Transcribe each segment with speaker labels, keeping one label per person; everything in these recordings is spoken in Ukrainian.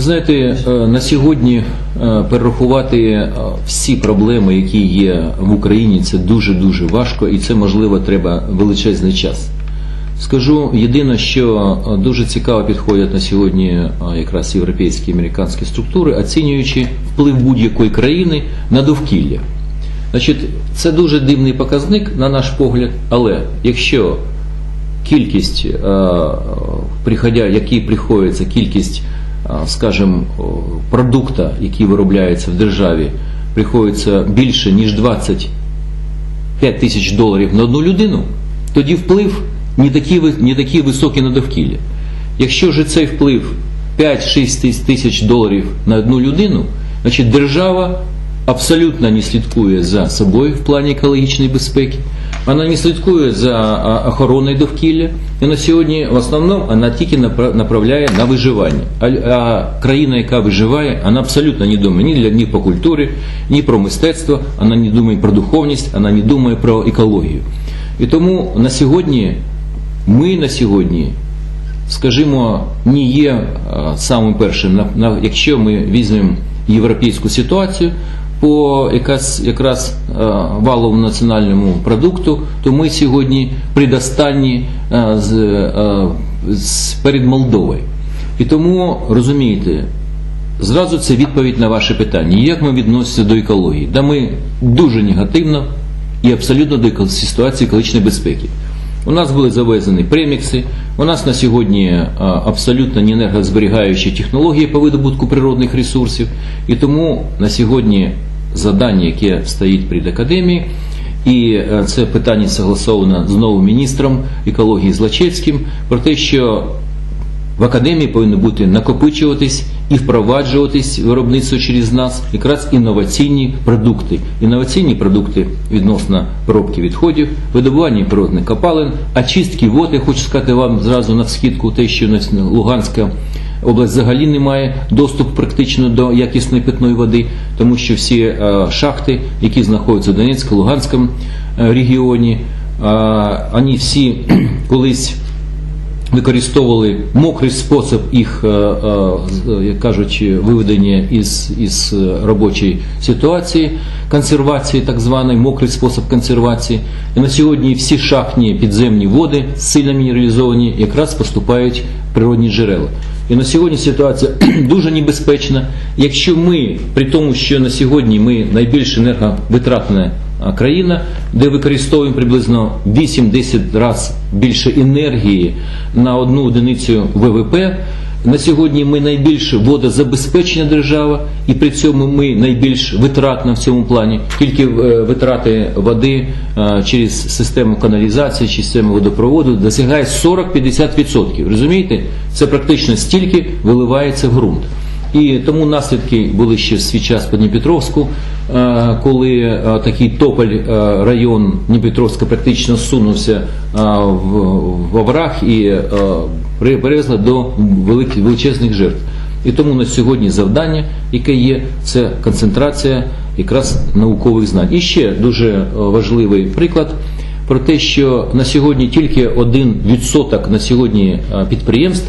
Speaker 1: Ви знаєте, е, на сьогодні е, перерахувати е, всі проблеми, які є в Україні, це дуже дуже важко, і це можливо треба величезний час. Скажу єдине, що дуже цікаво підходять на сьогодні якраз європейські і американські структури, оцінюючи вплив будь-якої країни на довкілля. Значить, це дуже дивний показник, на наш погляд, але якщо кількість, приходя, який приходиться, кількість, скажімо, продукта, який виробляється в державі, приходиться більше, ніж 25 тисяч доларів на одну людину, тоді вплив не такий, не такий високий на довкілля. Якщо ж цей вплив 5-6 тисяч доларів на одну людину, значить держава абсолютно не слідкує за собою в плані екологічної безпеки, вона не слідкує за охороною довкілля, і на сьогодні в основному вона тільки напра- направляє на виживання. А, країна, яка виживає, вона абсолютно не думає ні, для, ні по культурі, ні про мистецтво, вона не думає про духовність, вона не думає про екологію. І тому на сьогодні ми на сьогодні скажімо, не є самим першим. Якщо ми візьмемо європейську ситуацію по якраз, якраз е, валовому національному продукту, то ми сьогодні предостанні е, з, е, з, перед Молдовою. І тому розумієте, Зразу це відповідь на ваше питання. Як ми відносимося до екології? Да ми дуже негативно і абсолютно до ситуації екологічної безпеки. У нас були завезені премікси, у нас на сьогодні абсолютно не енергозберігаючі технології по видобутку природних ресурсів, і тому на сьогодні завдання, яке стоїть перед академією, і е, це питання согласовано з новим міністром екології Злачевським, про те, що в академії повинні бути накопичуватись і впроваджуватись виробництво через нас якраз інноваційні продукти. Інноваційні продукти відносно переробки відходів, видобування природних копалин, очистки вод, я хочу сказати вам зразу на вскидку, те, що Луганська область взагалі не має доступу практично до якісної питної води, тому що всі е, шахти, які знаходяться в Донецькому, Луганському е, регіоні, е, вони всі колись використовували мокрий спосіб їх, як кажуть, виведення із, із робочої ситуації, консервації, так званий мокрий спосіб консервації. І на сьогодні всі шахтні підземні води, сильно мінералізовані, якраз поступають в природні джерела. І на сьогодні ситуація дуже небезпечна. Якщо ми, при тому, що на сьогодні ми найбільш енерговитратна країна, де використовуємо приблизно 8-10 разів більше енергії на одну одиницю ВВП. На сьогодні ми найбільш водозабезпечена держава, і при цьому ми найбільш витратна в цьому плані. Тільки е, витрати води е, через систему каналізації, чи систему водопроводу досягає 40-50%. Розумієте? Це практично стільки виливається в ґрунт. І тому наслідки були ще в свій час по Дніпропетровську, е, коли такий тополь район Дніпропетровська практично сунувся в овраг і привезли до великих величезних жертв. І тому на сьогодні завдання, яке є, це концентрація якраз наукових знань. І ще дуже е, важливий приклад про те, що на сьогодні тільки один відсоток на сьогодні е, підприємств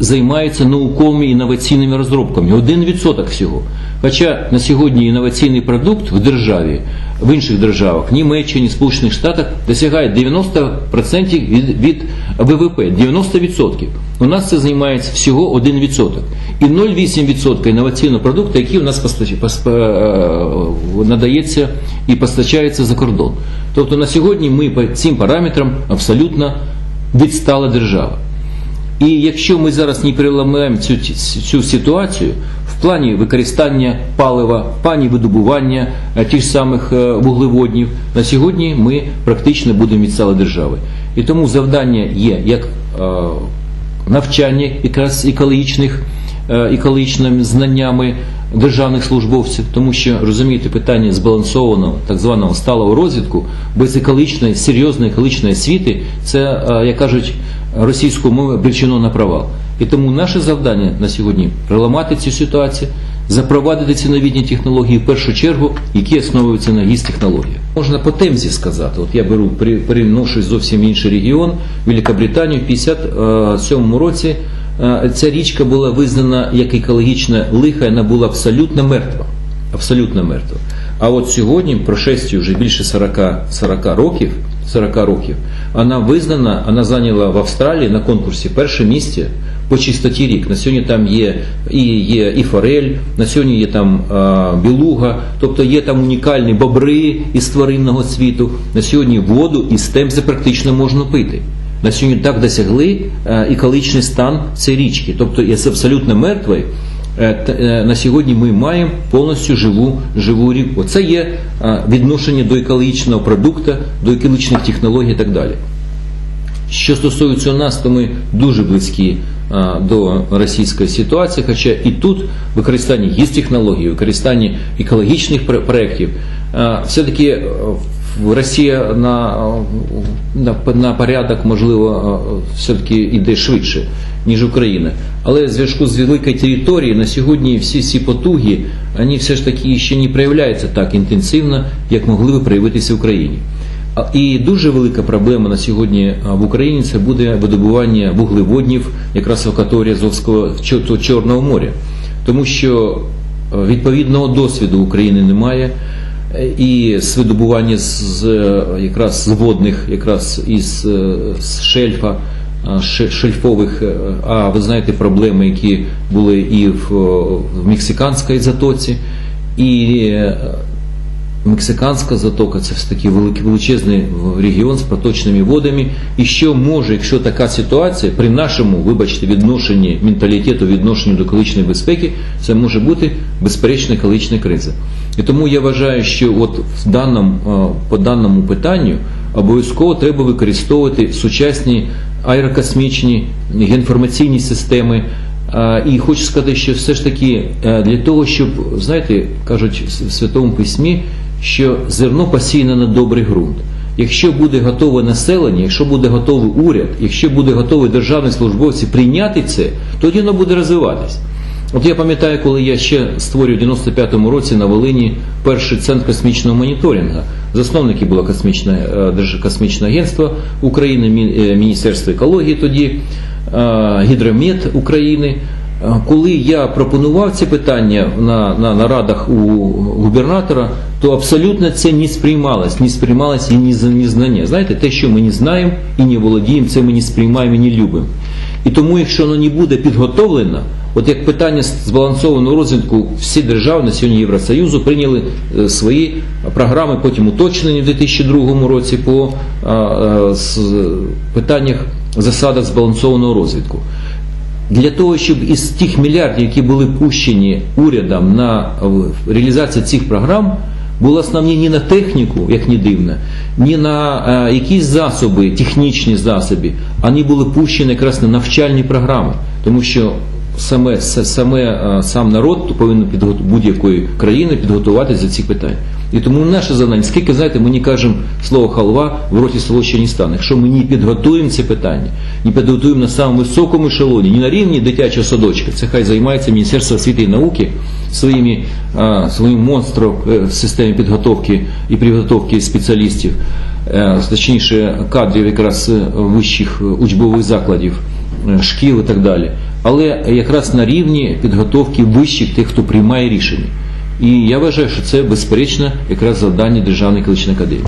Speaker 1: займаються науковими інноваційними розробками. Один відсоток всього. Хоча на сьогодні інноваційний продукт в державі, в інших державах, Німеччині, Сполучених Штатах досягає 90% від, від ВВП. 90%. У нас це займається всього 1%. І 0,8% інноваційного продукту, який у нас постач- пос- е, надається і постачається за кордон. Тобто на сьогодні ми по цим параметрам абсолютно відстала держава. І якщо ми зараз не переламаємо цю, цю ситуацію плані використання палива, в плані видобування е, тих самих е, вуглеводнів, на сьогодні ми практично будемо відстали держави. І тому завдання є як е, навчання якраз екологічних, екологічними знаннями державних службовців, тому що розумієте, питання збалансованого так званого сталого розвитку без екологічної, серйозної екологічної освіти, це, як кажуть, російською мовою обречено на провал. І тому наше завдання на сьогодні проламати цю ситуацію, запровадити ці новітні технології в першу чергу, які основуються на гіс технологіях. Можна по темзі сказати. От я беру при- переношу зовсім інший регіон, Великобританію, в 57 році е, ця річка була визнана як екологічна лиха, вона була абсолютно мертва. Абсолютно мертва. А от сьогодні, прошесті вже більше 40, 40 років, 40 років, вона визнана, вона зайняла в Австралії на конкурсі перше місце по чистоті рік. На сьогодні там є і, є і форель, на сьогодні є там а, білуга, тобто є там унікальні бобри із тваринного світу. На сьогодні воду із темзи практично можна пити. На сьогодні так досягли е, екологічний стан цієї річки. Тобто є абсолютно мертвий. Е, е, На сьогодні ми маємо повністю живу, живу ріку. Це є е, відношення до екологічного продукту, до екологічних технологій і так далі. Що стосується нас, то ми дуже близькі до російської ситуації, хоча і тут використання є технологій, використання екологічних пр- проєктів, все-таки е, Росія на, на, на порядок, можливо, е, все-таки йде швидше, ніж Україна. Але в зв'язку з великою територією на сьогодні всі ці потуги, вони все ж таки ще не проявляються так інтенсивно, як могли би проявитися в Україні. І дуже велика проблема на сьогодні в Україні це буде видобування вуглеводнів якраз в акваторії Азовського Чорного моря, тому що відповідного досвіду України немає. І з видобування з, е, якраз з водних, якраз із е, з шельфа, шельфових, е, а ви знаєте проблеми, які були і в, в Мексиканській затоці, і Мексиканська затока це все таки великий величезний регіон з проточними водами. І що може, якщо така ситуація при нашому, вибачте, відношенні менталітету, відношенню до екологічної безпеки, це може бути безперечна екологічна криза. І тому я вважаю, що от в даному, е, по даному питанню обов'язково треба використовувати сучасні аерокосмічні геоінформаційні системи. І хочу сказати, що все ж таки е, для того, щоб, знаєте, кажуть в Святому Письмі, що зерно посіяне на добрий ґрунт. Якщо буде готове населення, якщо буде готовий уряд, якщо буде готові державні службовці прийняти це, тоді воно буде розвиватись. От я пам'ятаю, коли я ще створював в 95-му році на Волині перший центр космічного моніторингу. Засновники було космічне, е, космічне агентство України, е, Міністерство екології тоді, е, Гідромет України. Е, Коли я пропонував ці питання на, на нарадах у губернатора, то абсолютно це не сприймалось, не сприймалось і за- знання. Знаєте, те, що ми не знаємо і не володіємо, це ми не сприймаємо і не любимо. І тому, якщо воно не буде підготовлено, от як питання збалансованого розвитку, всі держави на сьогодні Євросоюзу прийняли е, свої програми, потім уточнені в 2002 році по а, а, з- питаннях засадах збалансованого розвитку. Для того, щоб із тих мільярдів, які були пущені урядом на е, реалізацію цих програм, були основні не на техніку, як не дивно, ні на е, якісь засоби, технічні засоби, вони були пущені якраз на навчальні програми, тому що саме, саме е, сам народ повинен будь-якої країни підготуватися до цих питань. І тому наше завдання, скільки знаєте, ми не кажемо слово халва, в роті село ще не стане. Якщо ми не підготуємо ці питання, не підготуємо на самому високому ешелоні, не на рівні дитячого садочка, це хай займається Міністерство освіти і науки своїми, а, своїм монстром е, в системі підготовки і підготовки спеціалістів, е, точніше кадрів якраз е, вищих учбових закладів, шкіл і так далі. Але якраз на рівні підготовки вищих тих, хто приймає рішення. І я вважаю, що це безперечно якраз завдання Державної екологічної академії.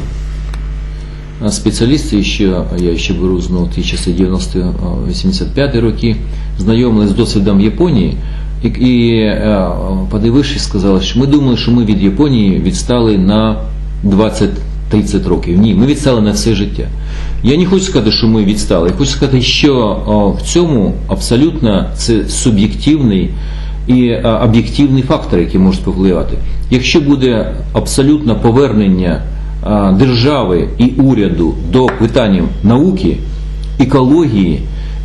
Speaker 1: А Спеціалісти, що я ще беру знову ті часи 90-85 роки, знайомились з досвідом Японії і, і подивившись, сказали, що ми думали, що ми від Японії відстали на 20-30 років. Ні, ми відстали на все життя. Я не хочу сказати, що ми відстали. Я хочу сказати, що в цьому абсолютно це суб'єктивний і е, об'єктивний фактор, який може повпливати. Якщо буде абсолютно повернення е, держави і уряду до питань науки, екології,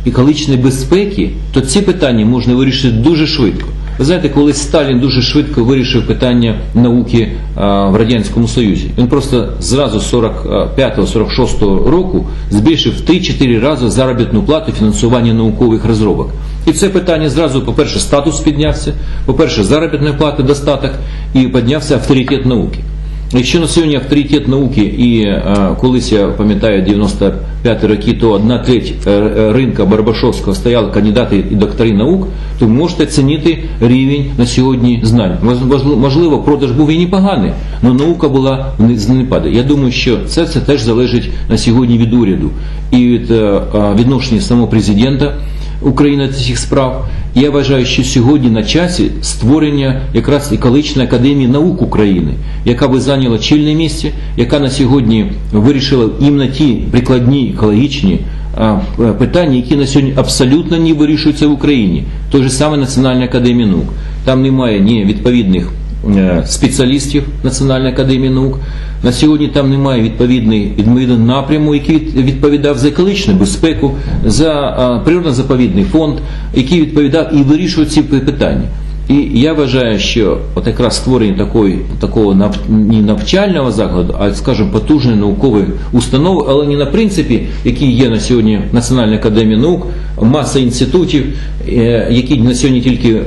Speaker 1: екологічної безпеки, то ці питання можна вирішити дуже швидко. Ви знаєте, коли Сталін дуже швидко вирішив питання науки в Радянському Союзі, він просто зразу з 45-46 року збільшив в 3-4 рази заробітну плату фінансування наукових розробок. І це питання зразу, по-перше, статус піднявся, по-перше, заробітна плата достаток і піднявся авторитет науки. Якщо на сьогодні авторитет науки і е, колись я пам'ятаю 95 роки, то одна треть е, ринка Барбашовського стояли кандидати і доктори наук, то можете оцінити рівень на сьогодні знань. Можливо, продаж був і непоганий, але наука була в не- занепаді. Я думаю, що це, це теж залежить на сьогодні від уряду і від е, відношення самого президента. України цих справ. Я вважаю, що сьогодні на часі створення якраз екологічної академії наук України, яка би зайняла чільне місце, яка на сьогодні вирішила іменно ті прикладні екологічні е, питання, які на сьогодні абсолютно не вирішуються в Україні. Той же саме Національна академія наук. Там немає ні відповідних спеціалістів Національної академії наук. На сьогодні там немає відповідний відповідного напряму, який відповідав за екологічну безпеку, за природно-заповідний фонд, який відповідав і вирішував ці питання. І я вважаю, що от якраз створення такої, такого нав, не навчального закладу, а скажімо, потужної наукової установи, але не на принципі, який є на сьогодні Національна академія наук, маса інститутів, е, які на сьогодні тільки е,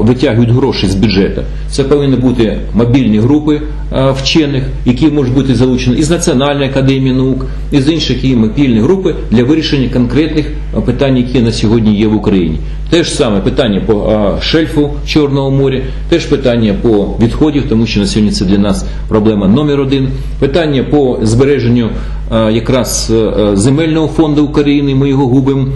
Speaker 1: витягують гроші з бюджету. Це повинні бути мобільні групи е, вчених, які можуть бути залучені із Національної академії наук, і з інших і мобільні групи для вирішення конкретних питань, які на сьогодні є в Україні. Те ж саме питання по е, шельфу Чорного моря, теж питання по відходів, тому що на сьогодні це для нас проблема номер один. Питання по збереженню е, якраз е, земельного фонду України, ми його губимо.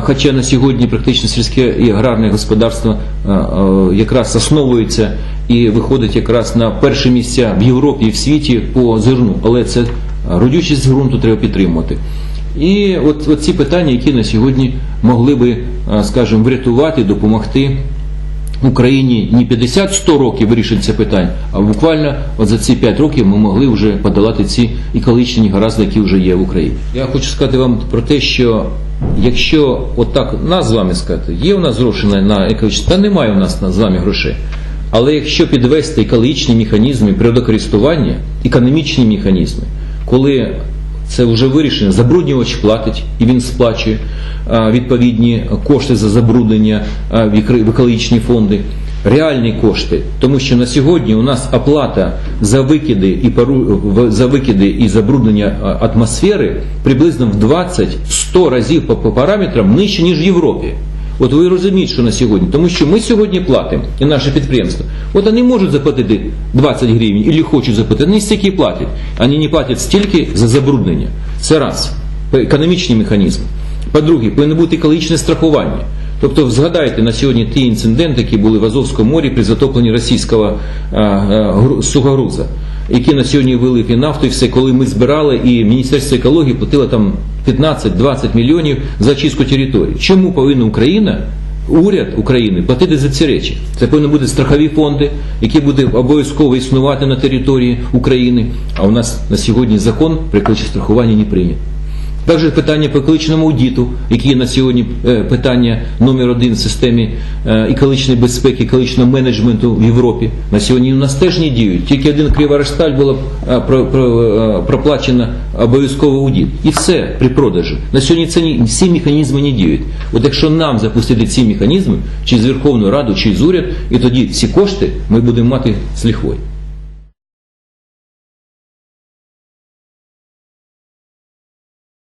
Speaker 1: Хоча на сьогодні практично сільське і аграрне господарство е, е, якраз основується і виходить якраз на перші місця в Європі і в світі по зерну, але це е, родючість ґрунту треба підтримувати. І от, от ці питання, які на сьогодні могли би, е, скажімо, врятувати, допомогти Україні не 50-100 років вирішити це питання, а буквально от за ці 5 років ми могли вже подолати ці екологічні гаразди, які вже є в Україні. Я хочу сказати вам про те, що якщо отак нас з вами сказати, є у нас гроші на, екологічні, та немає у нас на- з вами грошей. Але якщо підвести екологічні механізми природокористування, економічні механізми, коли це вже вирішено, забруднювач платить і він сплачує відповідні кошти за забруднення в екологічні фонди. Реальні кошти, тому що на сьогодні у нас оплата за викиди і пару за викиди і забруднення атмосфери приблизно в 20-100 разів по, по параметрам нижче ніж в Європі. От ви розумієте, що на сьогодні, тому що ми сьогодні платимо, і наше підприємство, от вони можуть заплатити 20 гривень, або хочуть заплатити, вони стільки платять. Вони не платять стільки за забруднення. Це раз. Економічні механізми. По-друге, повинно бути екологічне страхування. Тобто згадайте на сьогодні ті інциденти, які були в Азовському морі при затопленні російського а, а, сухогруза, які на сьогодні вилив і нафту, і все, коли ми збирали, і Міністерство екології платило там 15-20 мільйонів за чистку території. Чому повинна Україна, уряд України платити за ці речі? Це повинні бути страхові фонди, які будуть обов'язково існувати на території України. А у нас на сьогодні закон при екологічне страхування не прийнят. Також питання по екологічному аудиту, які є на сьогодні е, питання номер один в системі е, екологічної безпеки, екологічного менеджменту в Європі. На сьогодні у нас теж не діють. Тільки один Криворожсталь було е, про, про, проплачено обов'язковий аудит. І все при продажі. На сьогодні це ні- всі механізми не діють. От якщо нам запустити ці механізми, чи з Верховної Ради, чи з уряд, і тоді ці кошти ми будемо мати з лихвою.